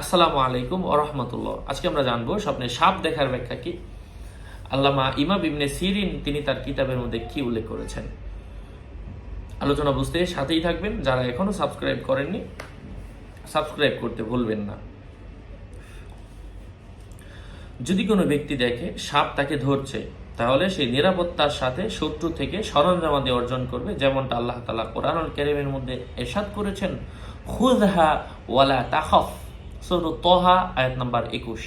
আসসালামু আলাইকুম ওরহমতুল্লাহ আজকে আমরা জানব স্বপ্নে সাপ দেখার ব্যাখ্যা কি? আল্লামা ইমাম ইবনে সিরিন, তিনি তার কিতাবের মধ্যে কি উল্লেখ করেছেন? আলোচনা বুঝতে সাথেই থাকবেন, যারা এখনও সাবস্ক্রাইব করেননি, সাবস্ক্রাইব করতে ভুলবেন না। যদি কোনো ব্যক্তি দেখে সাপ তাকে ধরছে, তাহলে সেই নিরাপত্তার সাথে শত্রু থেকে সরঞ্জামাদি অর্জন করবে, যেমনটা আল্লাহ তালা কোরআনুল কেরিমের মধ্যে এরশাদ করেছেন খুদহা ওয়ালা তাখফ। সৌর তহা, আয়াত নাম্বার একুশ।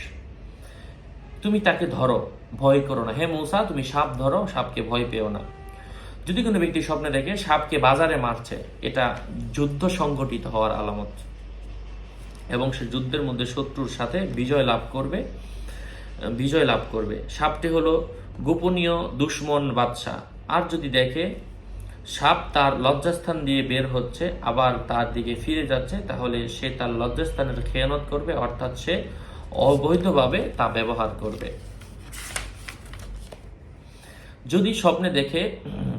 তুমি তাকে ধরো, ভয় করো না। হে মৌসা, তুমি সাপ ধরো, সাপকে ভয় পেও না। যদি কোনো ব্যক্তি স্বপ্নে দেখে সাপকে বাজারে মারছে, এটা যুদ্ধ সংগঠিত হওয়ার আলামত। এবং সে যুদ্ধের মধ্যে শত্রুর সাথে বিজয় লাভ করবে, বিজয় লাভ করবে। সাপটি হলো গোপনীয়, দুশ্মন বাদশাহ। আর যদি দেখে সাপ তার লজ্জাস্থান দিয়ে বের হচ্ছে, আবার তার দিকে ফিরে যাচ্ছে, তাহলে সে তার লজ্জাস্থানের খেয়ানত করবে, অর্থাৎ সে অবৈধভাবে তা ব্যবহার করবে। যদি স্বপ্নে দেখে,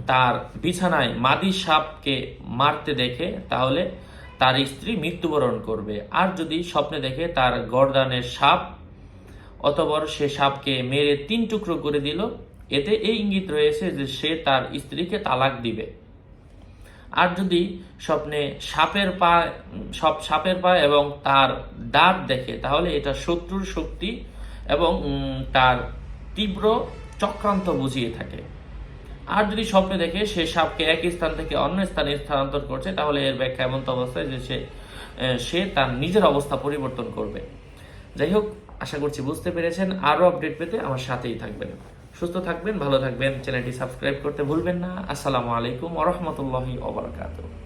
তার বিছানায় মাদি সাপকে মারতে দেখে, তাহলে তার স্ত্রী মৃত্যুবরণ করবে। আর যদি স্বপ্নে দেখে তার গর্দানের সাপ অতবর সে সাপকে মেরে তিন টুকরো করে দিল এতে এই ইঙ্গিত রয়েছে যে সে তার স্ত্রীকে তালাক দিবে। আর যদি স্বপ্নে সাপের পা, সব সাপের পা এবং তার দাঁত দেখে, তাহলে এটা শত্রুর শক্তি এবং তার তীব্র চক্রান্ত বুঝিয়ে থাকে। আর যদি স্বপ্নে দেখে সে সাপকে এক স্থান থেকে অন্য স্থানে স্থানান্তর করছে, তাহলে এর ব্যাখ্যা এমন তো অবস্থায় যে সে সে তার নিজের অবস্থা পরিবর্তন করবে। যাই হোক, আশা করছি বুঝতে পেরেছেন। আরও আপডেট পেতে আমার সাথেই থাকবেন। সুস্থ থাকবেন ভালো থাকবেন। চ্যানেলটি সাবস্ক্রাইব করতে ভুলবেন না। আসসালামু আলাইকুম ওরহমতুল্লাহি ওবরাকাতুহ